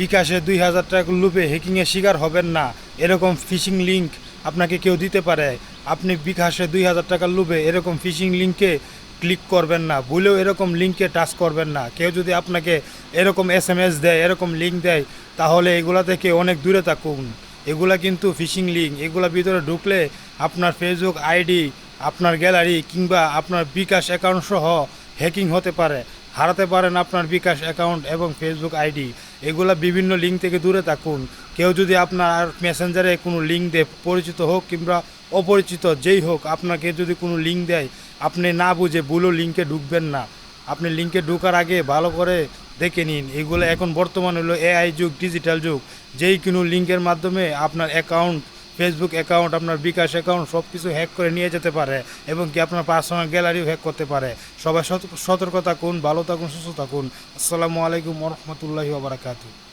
বিকাশে দুই হাজার টাকা লুপে হ্যাকিংয়ের শিকার হবেন না। এরকম ফিশিং লিঙ্ক আপনাকে কেউ দিতে পারে। আপনি বিকাশে দুই হাজার টাকার লুপে এরকম ফিশিং লিঙ্কে ক্লিক করবেন না। ভুলেও এরকম লিঙ্কে টাচ করবেন না। কেউ যদি আপনাকে এরকম এস এম এস দেয়, এরকম লিঙ্ক দেয়, তাহলে এগুলা থেকে অনেক দূরে থাকুন। এগুলা কিন্তু ফিশিং লিঙ্ক এগুলা ভিতরে ঢুকলে আপনার ফেসবুক আইডি, আপনার গ্যালারি কিংবা আপনার বিকাশ অ্যাকাউন্ট সহ হ্যাকিং হতে পারে। হারাতে পারেন আপনার বিকাশ অ্যাকাউন্ট এবং ফেসবুক আইডি। এগুলা বিভিন্ন লিঙ্ক থেকে দূরে থাকুন। কেউ যদি আপনার মেসেঞ্জারে কোনো লিঙ্ক দেয় পরিচিত হোক কিংবা অপরিচিত যেই হোক, আপনাকে যদি কোনো লিঙ্ক দেয়, আপনি না বুঝে ভুলো লিঙ্কে ঢুকবেন না। আপনি লিঙ্কে ঢুকার আগে ভালো করে দেখে নিন। এগুলো এখন বর্তমান হলো এআই যুগ ডিজিটাল যুগ। যেই কোনো লিঙ্কের মাধ্যমে আপনার অ্যাকাউন্ট ফেসবুক অ্যাকাউন্ট আপনার বিকাশ অ্যাকাউন্ট সব কিছু হ্যাক করে নিয়ে যেতে পারে এবং কি আপনার পার্সোনাল গ্যালারিও হ্যাক করতে পারে। সবাই সত- সতর্ক থাকুন, ভালো থাকুন, সুস্থ থাকুন। আসসালামু আলাইকুম রহমতুল্লাহি বারাকাতু